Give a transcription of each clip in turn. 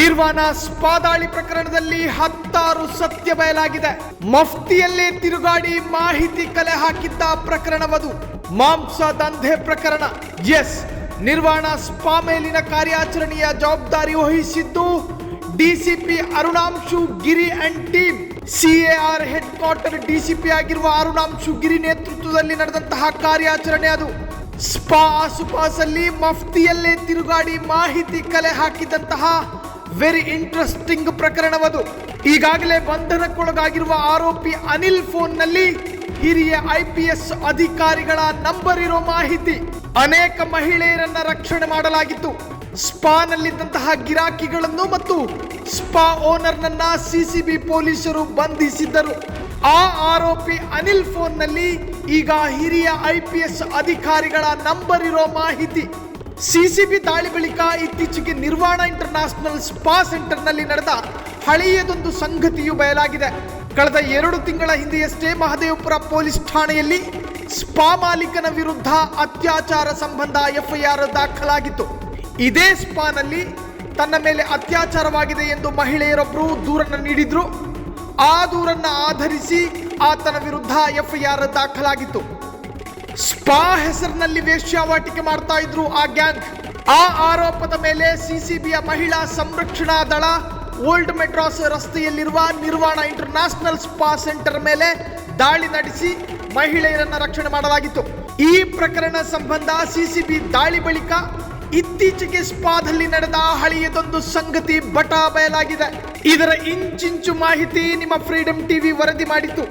ನಿರ್ವಾಣ ಸ್ಪಾದಾಳಿ ಪ್ರಕರಣದಲ್ಲಿ ಹತ್ತಾರು ಸತ್ಯ ಬಯಲಾಗಿದೆ. ಮಫ್ತಿಯಲ್ಲೇ ತಿರುಗಾಡಿ ಮಾಹಿತಿ ಕಲೆ ಹಾಕಿದ್ದ ಪ್ರಕರಣವದು. ಮಾಂಸ ದಂಧೆ ಪ್ರಕರಣ. ಎಸ್, ನಿರ್ವಾಣ ಸ್ಪಾ ಮೇಲಿನ ಕಾರ್ಯಾಚರಣೆಯ ಜವಾಬ್ದಾರಿ ವಹಿಸಿದ್ದು DCP Arunanshu Giri and team. CAR head quarter DCP ಆಗಿರುವ ಅರುಣಾಂಶು ಗಿರಿ ನೇತೃತ್ವದಲ್ಲಿ ನಡೆದಂತಹ ಕಾರ್ಯಾಚರಣೆ ಅದು. ಸ್ಪಾ ಆಸುಪಾಸಲ್ಲಿ ಮಫ್ತಿಯಲ್ಲೇ ತಿರುಗಾಡಿ ಮಾಹಿತಿ ಕಲೆ ಹಾಕಿದಂತಹ ವೆರಿ ಇಂಟ್ರೆಸ್ಟಿಂಗ್ ಪ್ರಕರಣವದು. ಈಗಾಗಲೇ ಬಂಧನಕ್ಕೊಳಗಾಗಿರುವ ಆರೋಪಿ ಅನಿಲ್ ಫೋನ್ನಲ್ಲಿ ಹಿರಿಯ ಐ ಪಿ ಎಸ್ ಅಧಿಕಾರಿಗಳ ನಂಬರ್ ಇರೋ ಮಾಹಿತಿ. ಅನೇಕ ಮಹಿಳೆಯರನ್ನ ರಕ್ಷಣೆ ಮಾಡಲಾಗಿತ್ತು. ಸ್ಪಾನಲ್ಲಿದ್ದಂತಹ ಗಿರಾಕಿಗಳನ್ನು ಮತ್ತು ಸ್ಪಾ ಓನರ್ನನ್ನ ಸಿಸಿಬಿ ಪೊಲೀಸರು ಬಂಧಿಸಿದ್ದರು. ಆ ಆರೋಪಿ ಅನಿಲ್ ಫೋನ್ನಲ್ಲಿ ಈಗ ಹಿರಿಯ ಐ ಪಿ ಎಸ್ ಅಧಿಕಾರಿಗಳ ನಂಬರ್ ಇರೋ ಮಾಹಿತಿ. ಸಿಸಿಬಿ ದಾಳಿ ಬಳಿಕ ಇತ್ತೀಚೆಗೆ ನಿರ್ವಾಣ ಇಂಟರ್ನ್ಯಾಷನಲ್ ಸ್ಪಾ ಸೆಂಟರ್ನಲ್ಲಿ ನಡೆದ ಹಳೆಯದೊಂದು ಸಂಗತಿಯು ಬಯಲಾಗಿದೆ. ಕಳೆದ ಎರಡು ತಿಂಗಳ ಹಿಂದೆಯಷ್ಟೇ ಮಹದೇವಪುರ ಪೊಲೀಸ್ ಠಾಣೆಯಲ್ಲಿ ಸ್ಪಾ ಮಾಲೀಕನ ವಿರುದ್ಧ ಅತ್ಯಾಚಾರ ಸಂಬಂಧ ಎಫ್ಐಆರ್ ದಾಖಲಾಗಿತ್ತು. ಇದೇ ಸ್ಪಾನಲ್ಲಿ ತನ್ನ ಮೇಲೆ ಅತ್ಯಾಚಾರವಾಗಿದೆ ಎಂದು ಮಹಿಳೆಯರೊಬ್ಬರು ದೂರನ್ನು ನೀಡಿದ್ರು. ಆ ದೂರನ್ನ ಆಧರಿಸಿ ಆತನ ವಿರುದ್ಧ ಎಫ್ಐಆರ್ ದಾಖಲಾಗಿತ್ತು. ಸ್ಪಾ ಹೆಸರಿನಲ್ಲಿ ವೇಶ್ಯಾವಾಟಿಕೆ ಮಾಡ್ತಾ ಇದ್ರು ಆ ಗ್ಯಾಂಗ್ ಆ ಆರೋಪದ ಮೇಲೆ ಸಿಸಿಬಿಯ ಮಹಿಳಾ ಸಂರಕ್ಷಣಾ ದಳ ಓಲ್ಡ್ ಮೆಡ್ರಾಸ್ ರಸ್ತೆಯಲ್ಲಿರುವ ನಿರ್ವಾಣ ಇಂಟರ್ನ್ಯಾಷನಲ್ ಸ್ಪಾ ಸೆಂಟರ್ ಮೇಲೆ ದಾಳಿ ನಡೆಸಿ ಮಹಿಳೆಯರನ್ನ ರಕ್ಷಣೆ ಮಾಡಲಾಗಿತ್ತು. ಈ ಪ್ರಕರಣ ಸಂಬಂಧ ಸಿಸಿಬಿ ದಾಳಿ ಬಳಿಕ ಇತ್ತೀಚೆಗೆ ಸ್ಪಾದಲ್ಲಿ ನಡೆದ ಹಳೆಯದೊಂದು ಸಂಗತಿ ಬಟಾ ಬಯಲಾಗಿದೆ ಇದರ ಇಂಚಿಂಚು ಮಾಹಿತಿ ನಿಮ್ಮ ಫ್ರೀಡಂ ಟಿವಿ ವರದಿ ಮಾಡಿತ್ತು.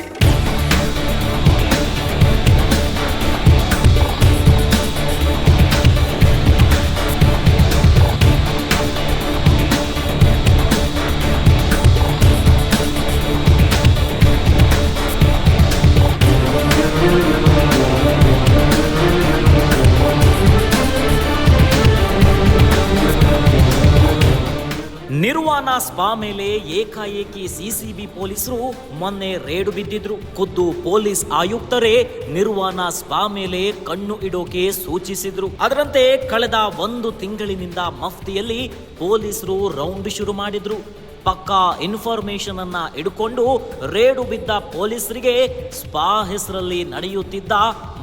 ನಿರ್ವಾಣ ಸ್ಪಾ ಮೇಲೆ ಏಕಾಏಕಿ ಸಿಸಿಬಿ ಪೊಲೀಸರು ಮೊನ್ನೆ ರೇಡು ಬಿದ್ದಿದ್ರು. ಖುದ್ದು ಪೊಲೀಸ್ ಆಯುಕ್ತರೇ ನಿರ್ವಾಣ ಸ್ಪಾ ಮೇಲೆ ಕಣ್ಣು ಇಡೋಕೆ ಸೂಚಿಸಿದ್ರು. ಅದರಂತೆ ಕಳೆದ ಒಂದು ತಿಂಗಳಿನಿಂದ ಮಫ್ತಿಯಲ್ಲಿ ಪೊಲೀಸರು ರೌಂಡ್ ಶುರು ಮಾಡಿದ್ರು. ಪಕ್ಕಾ ಇನ್ಫಾರ್ಮೇಶನ್ ಅನ್ನ ಇಡ್ಕೊಂಡು ರೇಡು ಬಿದ್ದ ಪೊಲೀಸರಿಗೆ ಸ್ಪಾ ಹೆಸರಲ್ಲಿ ನಡೆಯುತ್ತಿದ್ದ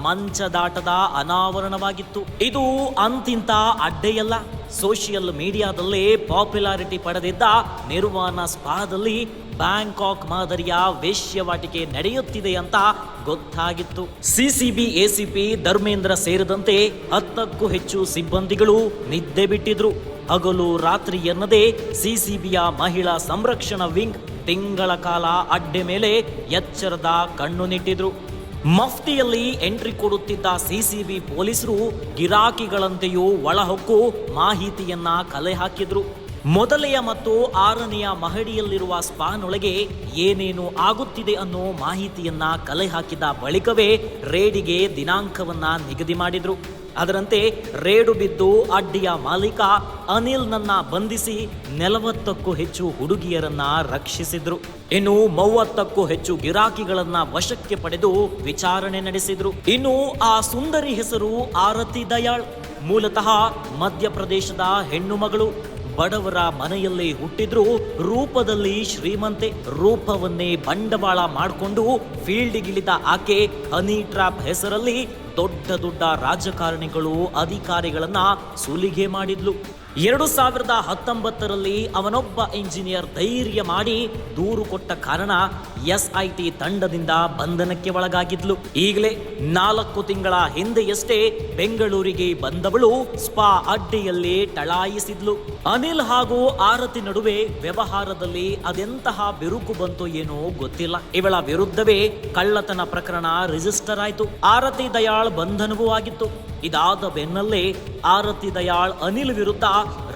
ಮಂಚದಾಟದ ಅನಾವರಣವಾಗಿತ್ತು. ಇದು ಅಂತಿಂತ ಅಡ್ಡೆಯಲ್ಲ. ಸೋಷಿಯಲ್ ಮೀಡಿಯಾದಲ್ಲೇ ಪಾಪ್ಯುಲಾರಿಟಿ ಪಡೆದಿದ್ದ ನಿರ್ವಾಣ ಸ್ಪಾದಲ್ಲಿ ಬ್ಯಾಂಕಾಕ್ ಮಾದರಿಯ ವೇಶ್ಯವಾಟಿಕೆ ನಡೆಯುತ್ತಿದೆ ಅಂತ ಗೊತ್ತಾಗಿತ್ತು. ಸಿಸಿಬಿ, ಎಸಿಪಿ, ಧರ್ಮೇಂದ್ರ ಸೇರಿದಂತೆ ಹತ್ತಕ್ಕೂ ಹೆಚ್ಚು ಸಿಬ್ಬಂದಿಗಳು ನಿದ್ದೆ ಬಿಟ್ಟಿದ್ರು. ಹಗಲು ರಾತ್ರಿ ಎನ್ನದೇ ಸಿಸಿಬಿಯ ಮಹಿಳಾ ಸಂರಕ್ಷಣಾ ವಿಂಗ್ ತಿಂಗಳ ಕಾಲ ಅಡ್ಡೆ ಮೇಲೆ ಎಚ್ಚರದ ಕಣ್ಣು ನೆಟ್ಟಿದ್ರು. ಮಫ್ತಿಯಲ್ಲಿ ಎಂಟ್ರಿ ಕೊಡುತ್ತಿದ್ದ ಸಿಸಿಬಿ ಪೊಲೀಸರು ಗಿರಾಕಿಗಳಂತೆಯೂ ಒಳಹೊಕ್ಕು ಮಾಹಿತಿಯನ್ನ ಕಲೆ ಹಾಕಿದ್ರು. ಮೊದಲೆಯ ಮತ್ತು ಆರನೆಯ ಮಹಡಿಯಲ್ಲಿರುವ ಸ್ಪಾನೊಳಗೆ ಏನೇನು ಆಗುತ್ತಿದೆ ಅನ್ನೋ ಮಾಹಿತಿಯನ್ನ ಕಲೆ ಹಾಕಿದ ಬಳಿಕವೇ ರೇಡಿಗೆ ದಿನಾಂಕವನ್ನ ನಿಗದಿ ಮಾಡಿದ್ರು. ಅದರಂತೆ ರೇಡು ಬಿದ್ದು ಅಡ್ಡಿಯ ಮಾಲೀಕ ಅನಿಲ್ನನ್ನ ಬಂಧಿಸಿ ನಲವತ್ತಕ್ಕೂ ಹೆಚ್ಚು ಹುಡುಗಿಯರನ್ನ ರಕ್ಷಿಸಿದ್ರು. ಇನ್ನು ಮೂವತ್ತಕ್ಕೂ ಹೆಚ್ಚು ಗಿರಾಕಿಗಳನ್ನ ವಶಕ್ಕೆ ಪಡೆದು ವಿಚಾರಣೆ ನಡೆಸಿದ್ರು. ಇನ್ನು ಆ ಸುಂದರಿ ಹೆಸರು ಆರತಿ ದಯಾಳ್. ಮೂಲತಃ ಮಧ್ಯಪ್ರದೇಶದ ಹೆಣ್ಣು ಮಗಳು ಬಡವರ ಮನೆಯಲ್ಲೇ ಹುಟ್ಟಿದ್ರು. ರೂಪದಲ್ಲಿ ಶ್ರೀಮಂತೆ. ರೂಪವನ್ನೇ ಬಂಡವಾಳ ಮಾಡಿಕೊಂಡು ಫೀಲ್ಡ್ಗಿಳಿದ ಆಕೆ ಹನಿ ಟ್ರಾಪ್ ಹೆಸರಲ್ಲಿ ದೊಡ್ಡ ದೊಡ್ಡ ರಾಜಕಾರಣಿಗಳು ಅಧಿಕಾರಿಗಳನ್ನ ಸುಲಿಗೆ ಮಾಡಿದ್ಲು. ಎರಡು ಸಾವಿರದ ಹತ್ತೊಂಬತ್ತರಲ್ಲಿ ಅವನೊಬ್ಬ ಇಂಜಿನಿಯರ್ ಧೈರ್ಯ ಮಾಡಿ ದೂರು ಕೊಟ್ಟ ಕಾರಣ ಎಸ್ ಐ ಟಿ ತಂಡದಿಂದ ಬಂಧನಕ್ಕೆ ಒಳಗಾಗಿದ್ಲು. ಈಗಲೇ ನಾಲ್ಕು ತಿಂಗಳ ಹಿಂದೆಯಷ್ಟೇ ಬೆಂಗಳೂರಿಗೆ ಬಂದವಳು ಸ್ಪಾ ಅಡ್ಡಿಯಲ್ಲಿ ಟಳಾಯಿಸಿದ್ಲು. ಅನಿಲ್ ಹಾಗೂ ಆರತಿ ನಡುವೆ ವ್ಯವಹಾರದಲ್ಲಿ ಅದೆಂತಹ ಬಿರುಕು ಬಂತು ಏನೋ ಗೊತ್ತಿಲ್ಲ. ಇವಳ ವಿರುದ್ಧವೇ ಕಳ್ಳತನ ಪ್ರಕರಣ ರಿಜಿಸ್ಟರ್ ಆಯಿತು. ಆರತಿ ದಯಾಳ್ ಬಂಧನವೂ ಆಗಿತ್ತು. ಇದಾದ ಬೆನ್ನಲ್ಲೇ ಆರತಿ ದಯಾಳ್ ಅನಿಲ್ ವಿರುದ್ಧ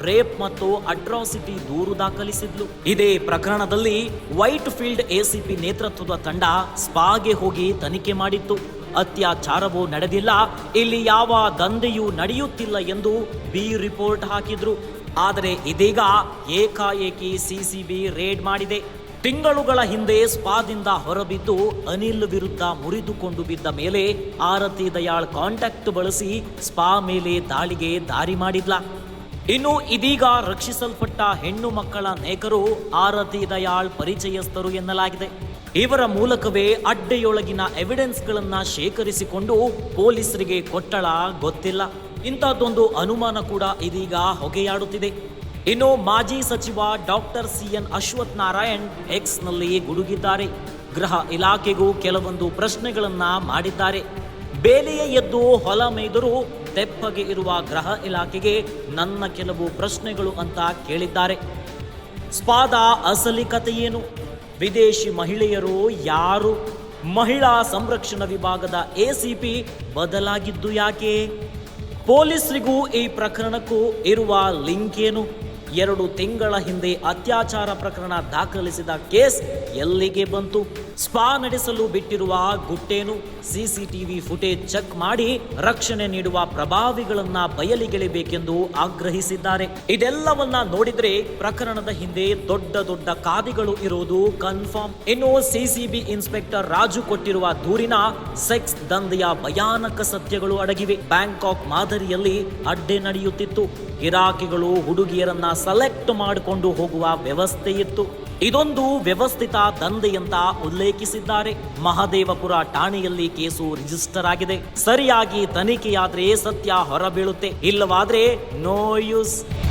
ರೇಪ್ ಮತ್ತು ಅಟ್ರಾಸಿಟಿ ದೂರು ದಾಖಲಿಸಿದ್ಲು. ಇದೇ ಪ್ರಕರಣದಲ್ಲಿ ವೈಟ್ ಫೀಲ್ಡ್ ಎಸಿಪಿ ನೇತೃತ್ವದ ತಂಡ ಸ್ಪಾಗೆ ಹೋಗಿ ತನಿಖೆ ಮಾಡಿತ್ತು. ಅತ್ಯಾಚಾರವೂ ನಡೆದಿಲ್ಲ. ಇಲ್ಲಿ ಯಾವ ದಂಧೆಯೂ ನಡೆಯುತ್ತಿಲ್ಲ ಎಂದು ಬಿ ರಿಪೋರ್ಟ್ ಹಾಕಿದ್ರು. ಆದರೆ ಇದೀಗ ಏಕಾಏಕಿ ಸಿಸಿಬಿ ರೇಡ್ ಮಾಡಿದೆ. ತಿಂಗಳುಗಳ ಹಿಂದೆ ಸ್ಪಾದಿಂದ ಹೊರಬಿದ್ದು ಅನಿಲ್ ವಿರುದ್ಧ ಮುರಿದುಕೊಂಡು ಬಿದ್ದ ಮೇಲೆ ಆರತಿ ದಯಾಳ್ ಕಾಂಟ್ಯಾಕ್ಟ್ ಬಳಸಿ ಸ್ಪಾ ಮೇಲೆ ದಾಳಿಗೆ ದಾರಿ ಮಾಡಿದ್ಲ. ಇನ್ನು ಇದೀಗ ರಕ್ಷಿಸಲ್ಪಟ್ಟ ಹೆಣ್ಣು ಮಕ್ಕಳ ನೇಕರು ಆರತಿ ದಯಾಳ್ ಪರಿಚಯಸ್ಥರು ಎನ್ನಲಾಗಿದೆ. ಇವರ ಮೂಲಕವೇ ಅಡ್ಡೆಯೊಳಗಿನ ಎವಿಡೆನ್ಸ್ಗಳನ್ನ ಶೇಖರಿಸಿಕೊಂಡು ಪೊಲೀಸರಿಗೆ ಕೊಟ್ಟಳ ಗೊತ್ತಿಲ್ಲ. ಇಂಥದ್ದೊಂದು ಅನುಮಾನ ಕೂಡ ಇದೀಗ ಹೊಗೆಯಾಡುತ್ತಿದೆ. ಇನ್ನು ಮಾಜಿ ಸಚಿವ doctor C N Ashwath Narayan ಎಕ್ಸ್ನಲ್ಲಿ ಗುಡುಗಿದ್ದಾರೆ. ಗೃಹ ಇಲಾಖೆಗೂ ಕೆಲವೊಂದು ಪ್ರಶ್ನೆಗಳನ್ನ ಮಾಡಿದ್ದಾರೆ. ಬೇಲಿಯ ಎದ್ದು ಹೊಲ ಮೇಯ್ದರೂ ತೆಪ್ಪಗೆ ಇರುವ ಗೃಹ ಇಲಾಖೆಗೆ ನನ್ನ ಕೆಲವು ಪ್ರಶ್ನೆಗಳು ಅಂತ ಕೇಳಿದ್ದಾರೆ. ಸ್ಪಾದ ಅಸಲಿ ಕಥೆಯೇನು ವಿದೇಶಿ ಮಹಿಳೆಯರು ಯಾರು? ಮಹಿಳಾ ಸಂರಕ್ಷಣಾ ವಿಭಾಗದ ಎಸಿಪಿ ಬದಲಾಗಿದ್ದು ಯಾಕೆ? ಪೊಲೀಸರಿಗೂ ಈ ಪ್ರಕರಣಕ್ಕೂ ಇರುವ ಲಿಂಕ್ ಏನು? ಎರಡು ತಿಂಗಳ ಹಿಂದೆ ಅತ್ಯಾಚಾರ ಪ್ರಕರಣ ದಾಖಲಿಸಿದ ಕೇಸ್ ಎಲ್ಲಿಗೆ ಬಂತು? ಸ್ಪಾ ನಡೆಸಲು ಬಿಟ್ಟಿರುವ ಗುಟ್ಟೇನು ಸಿಸಿಟಿವಿ ಫುಟೇಜ್ ಚೆಕ್ ಮಾಡಿ ರಕ್ಷಣೆ ನೀಡುವ ಪ್ರಭಾವಿಗಳನ್ನ ಬಯಲಿಗೆಳಿಬೇಕೆಂದು ಆಗ್ರಹಿಸಿದ್ದಾರೆ. ಇದೆಲ್ಲವನ್ನ ನೋಡಿದ್ರೆ ಪ್ರಕರಣದ ಹಿಂದೆ ದೊಡ್ಡ ದೊಡ್ಡ ಕಾದಿಗಳು ಇರುವುದು ಕನ್ಫರ್ಮ್. ಇನ್ನು ಸಿಸಿಬಿ ಇನ್ಸ್ಪೆಕ್ಟರ್ ರಾಜು ಕೊಟ್ಟಿರುವ ದೂರಿನ ಸೆಕ್ಸ್ ದಂಧೆಯ ಭಯಾನಕ ಸತ್ಯಗಳು ಅಡಗಿವೆ. ಬ್ಯಾಂಕಾಕ್ ಮಾದರಿಯಲ್ಲಿ ಅಡ್ಡೆ ನಡೆಯುತ್ತಿತ್ತು. ಗಿರಾಕಿಗಳು ಹುಡುಗಿಯರನ್ನ ಸೆಲೆಕ್ಟ್ ಮಾಡಿಕೊಂಡು ಹೋಗುವ ವ್ಯವಸ್ಥೆ ಇತ್ತು ಇದೊಂದು ವ್ಯವಸ್ಥಿತ ದಂಧೆಯಂತ ಉಲ್ಲೇಖಿಸಿದ್ದಾರೆ. ಮಹದೇವಪುರ ಠಾಣೆಯಲ್ಲಿ ಕೇಸು ರಿಜಿಸ್ಟರ್ ಆಗಿದೆ. ಸರಿಯಾಗಿ ತನಿಖೆಯಾದ್ರೆ ಸತ್ಯ ಹೊರಬೀಳುತ್ತೆ. ಇಲ್ಲವಾದ್ರೆ ನೋ ಯೂಸ್.